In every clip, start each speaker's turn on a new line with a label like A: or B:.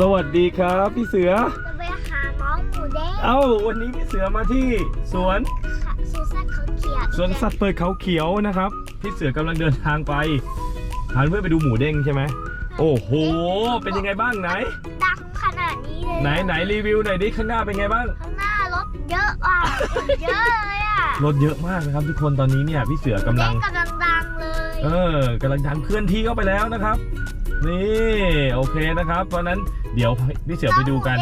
A: สวัสดีครับพี่เสือ
B: จะไปหาน้องหมูเด้ง
A: เอ้าวันนี้พี่เสือมาที่สวน
B: ค่ะสวนสัตว์เขาเขียว
A: สวนสัตว์เปิดเขาเขียวนะครับ พี่เสือกำลังเดินทางไปพาเพื่อนไปดูหมูเด้งใช่ไหมโอ้โห เป็นยังไงบ้างไหน
B: ดังขนาดนี้เลย
A: ไหนไหนรีวิวหน่อยดิข้างหน้าเป็นไงบ้าง
B: ข้างหน้ารถเยอะอะเยอะเลยอะ
A: รถเยอะมากนะครับทุกคนตอนนี้เนี่ยพี่เสือกำลัง
B: เด้งกำลังดังเลย
A: เออกำลังดันเคลื่อนที่เข้าไปแล้วนะครับ นี่โอเคนะครับ เพราะฉะนั้น เดี๋ยวพี่เสือไปดูกัน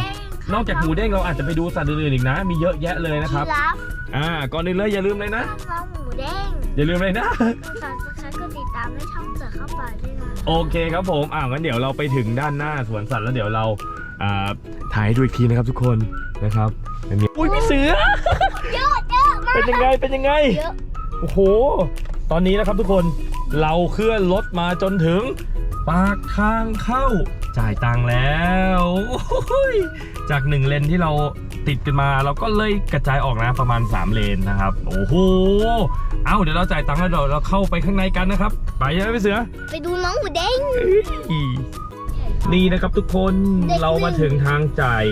A: นอกจากหมูเด้งเราอาจจะไปดูสัตว์อื่นๆอีกนะ มีเยอะแยะเลยนะครับ
B: ยีราฟ
A: อ่า ก่อนอื่นเลยอย่าลืมเลยนะ
B: น้องหมูเด้ง
A: อย่าลืมเลยนะ
B: ฝากสักครั้งก็ติดตามให้ช่องเสือเข้าป่าด้วยนะ
A: โอเคครับผม อ่างั้นเดี๋ยวเราไปถึงด้านหน้าสวนสัตว์แล้วเดี๋ยวเรา อ่า ถ่ายให้ดูอีกทีนะครับทุกคนนะครับไม่มีอุ้ยพี่เสือ
B: เยอะเยอะมาก
A: เป็นยังไง เป็นยังไง
B: เยอะ
A: โอ้โห ตอนนี้นะครับทุกคน เราเคลื่อนรถมาจนถึง ปากทางเข้า จ่ายตังค์แล้วโอ้ยจากหนึ่งเลนที่เราติดกันมาเราก็เลยกระจายออกนะประมาณ 3 เลนนะครับ โอ้โหเอาเดี๋ยวเราจ่ายตังค์แล้วเดี๋ยวเราเข้าไปข้างในกันนะครับ ไปใช่ไหมพี่เสือ
B: ไปดูน้องหมูเด้ง
A: เอ้ยนี่นะครับทุกคน
B: เด็ก
A: เรามาถึงทางจ่าย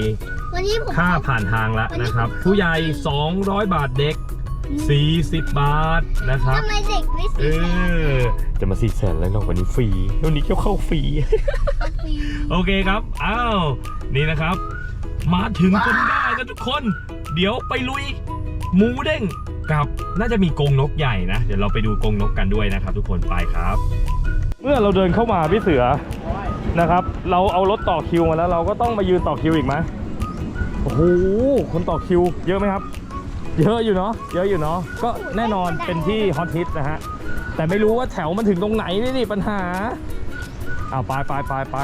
B: วันนี้ผม
A: ค่าผ่านทางแล้วนะครับ ผู้ใหญ่ 200 บาทเด็ก 40 บาทนะครับ
B: ทำไมเด็กไม่
A: เอ
B: สีแสน
A: อจะมาสี่แสนแล้วหรอกวันนี้ฟรีวันนี้เกี่ยวเข้าฟรี
B: ก็ฟรี
A: โอเคครับ อ้าว นี่นะครับ มาถึงจนได้นะทุกคน เดี๋ยวไปลุยหมูเด้งกับน่าจะมีกรงนกใหญ่นะ เดี๋ยวเราไปดูกรงนกกันด้วยนะครับ ทุกคน ไปครับ เมื่อเราเดินเข้ามาพี่เสือนะครับ เราเอารถต่อคิวมาแล้ว เราก็ต้องมายืนต่อคิวอีกไหมโอ้โห คนต่อคิวเยอะไหมครับ เยอะอยู่เนาะเยอะอยู่เนาะก็แน่นอนเป็นที่ฮอตฮิตนะฮะแต่ไม่รู้ว่าแถวมันถึงตรงไหนนี่นี่ปัญหาอ้าวไปไปไปไป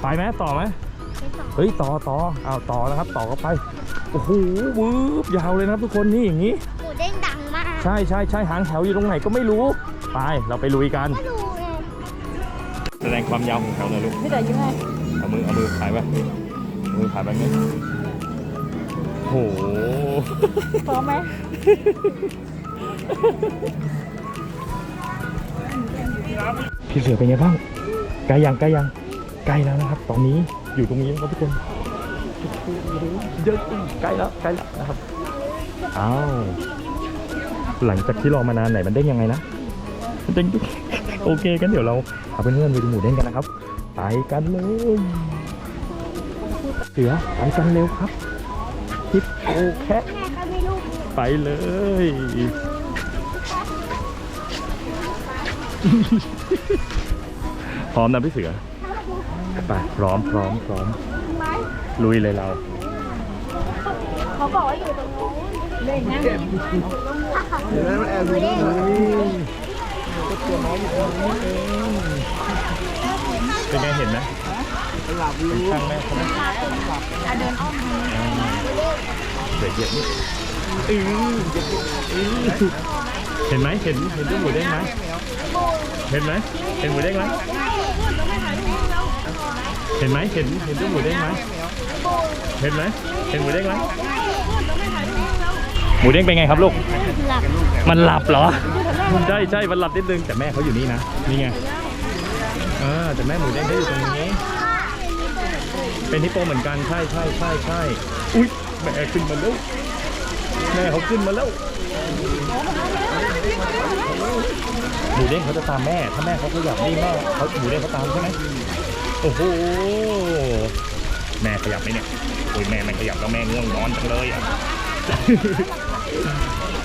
A: ไปไหมต่อไหม
B: ไปต่อ
A: เฮ้ยต่อต่ออ้าวต่อนะครับ ต่อก็ไปโอ้โหวืบยาวเลยนะครับทุกคนนี่อย่างนี้
B: หมูเด้งดังมาก
A: ใช่ใช่ใช่หางแถวอยู่ตรงไหนก็ไม่รู้ไปเราไปลุยกัน
B: ก็ดูไง
A: แสดงความยาวของแถวหน่อยลูก
C: พี่แต่ยังไง
A: เอามือเอามือขายไปเอามือขายไปงี้โอ้โห
C: พร้อมไหม
A: พี่เสือเป็นไงบ้างใกล้ยังใกล้ยังใกล้แล้วนะครับ ตอนนี้อยู่ตรงนี้นะครับทุกคนเยอะจริงใกล้แล้วใกล้แล้วนะครับอ้าวหลังจากที่รอมานานไหนมันเด้งยังไงนะมันเด้งโอเคกันเดี๋ยวเราเอาเพื่อนๆไปดูหมูเด้งกันนะครับไปกันเลยเสือไปกันเร็วครับ ฮิปโอแคท
B: แม่ก็ไม่รู้
A: ไปเลย พร้อมนะพี่เสือไปพร้อมพร้อมพร้อม
B: ไหม
A: ลุยเลยเรา
B: เขาบอกว่าอยู่ตรงนู้น
C: เล่นนะ
B: หมูเด้ง
A: เป็นไงเห็นไหม เป็นช่างแม่เขาไหม
C: อะเดินอ้อม
A: เดี๋ยวเยอะนิดอือเยอะนิดอื้อเห็นไหมเห็นเห็นเจ้าหมูเด้งไหมเห็นไหมเห็นหมูเด้งไหมเห็นไหมเห็นเห็นเจ้าหมูเด้งไหมเห็นไหมเห็นหมูเด้งไหมหมูเด้งเป็นไงครับลูกมันหลับเหรอใช่ใช่มันหลับนิดนึงแต่แม่เขาอยู่นี่นะนี่ไงเออแต่แม่หมูเด้งเขาอยู่ตรงนี้ เป็นฮิปโปเหมือนกันใช่ใช่ใช่ใช่อุ้ยแม่ขึ้นมาแล้วแม่เขาขึ้นมาแล้วหมูเด้งเขาจะตามแม่ถ้าแม่เขาขยับนี่แม่เขาหมูเด้งเขาตามใช่ไหมโอ้โหแม่ขยับไหมเนี่ยโอ้ยแม่ไม่ขยับแล้วแม่ง่วงนอนจังเลยอะ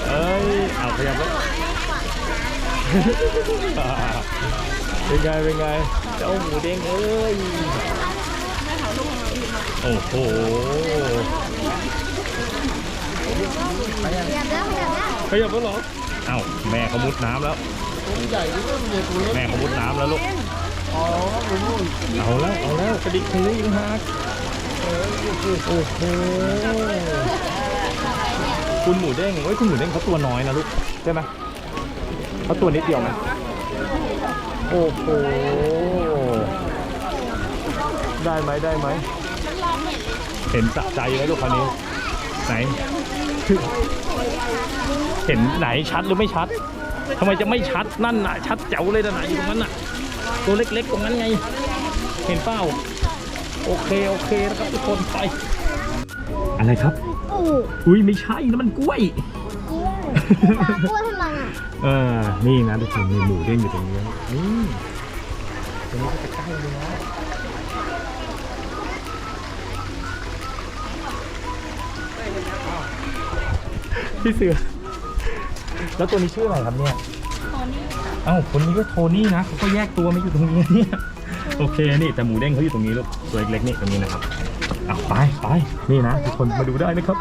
A: เอ้ยเอาขยับแล้วเป็นไงเป็นไงเจ้าหมูเด้งเอ้ย โอ้โห
B: เดี๋ยวเดี๋ยวเดี๋ยว
A: ขยับแล้วเหรอเอ้าแม่เขามุดน้ำแล้วแม่เขามุดน้ำแล้วลูกเอาแล้วเอาแล้วกระดิกหูอีกหักโอ้โหคุณหมูเด้งเฮ้ยคุณหมูเด้งเขาตัวน้อยนะลูกใช่ไหมเขาตัวนิดเดียวนะโอ้โหได้ไหมได้ไหม เห็นสะใจไหมลูกคราวนี้ ไหน เห็นไหนชัดหรือไม่ชัดทำไมจะไม่ชัดนั่นน่ะ ชัดแจ๋วเลยนะน่ะอยู่ตรงนั้นน่ะ ตัวเล็กๆตรงนั้นไง เห็นเปล่าโอเคโอเคนะครับทุกคนไป อะไรครับ
B: อู้
A: อุ้ยไม่ใช่นะมันกล้วย
B: กล้วยตามกล้วยทำไมอะ
A: เออนี่นะทุกคนมีหมูเด้งอยู่ตรงนี้นี่ตรงนี้ก็จะใกล้เลยนะ พี่เสือ แล้วตัวนี้ชื่ออะไรครับเนี่ย
C: ตอนนี้
A: เอ้าคนนี้ก็โทนี่นะเขาก็แยกตัวมาอยู่ตรงนี้เนี่ยโอเคนี่แต่หมูเด้งเขาอยู่ตรงนี้ลูกตัวเล็กๆนี่ตรงนี้นะครับเอาไปไปนี่นะทุกคนมาดูได้นะครับ